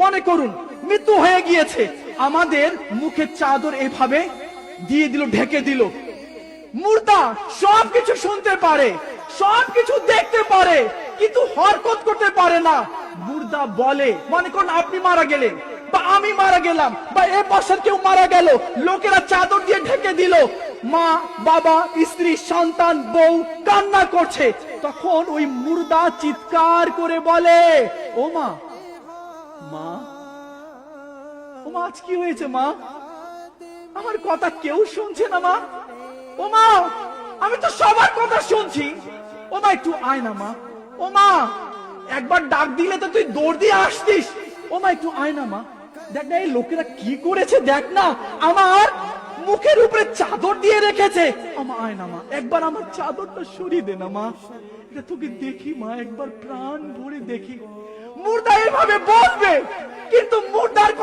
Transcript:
মনে করুন, মৃত্যু হয়ে গিয়েছে। আমাদের মুখের চাদর এভাবে দিয়ে দিল, ঢেকে দিল। মুর্দা সবকিছু শুনতে পারে, সবকিছু দেখতে পারে, কিন্তু হরকত করতে পারে না। মুর্দা বলে, মনে করুন আপনি মারা গেলেন, বা আমি মারা গেলাম, বা এ পাশের কেউ মারা গেল, লোকেরা চাদর দিয়ে ঢেকে দিল। মা, বাবা, স্ত্রী, সন্তান, বউ কান্না করছে। তখন ওই মুর্দা চিৎকার করে বলে, ও মা মা? ও মা, আজ কি হয়েছে মা? আমার কথা কেউ শুনছে না মা। ও মা, আমি তো সবার কথা শুনছি। ও মা, একটু আয় না মা। ও মা, একবার ডাক দিলে তো তুই দৌড় দিয়ে আসতিস। ও মা, একটু আয় না মা। দেখ না, এই লোকেরা কি করেছে দেখ না। আমার মুখের উপরে চাদর দিয়ে রেখেছে। আমা, আয় না মা। একবার আমার চাদরটা সরিয়ে দে না মা। এটা তোকে দেখি মা, একবার প্রাণ ভরে দেখি। মুর্দা এভাবে বলবে কিন্তু মুর্দার কথা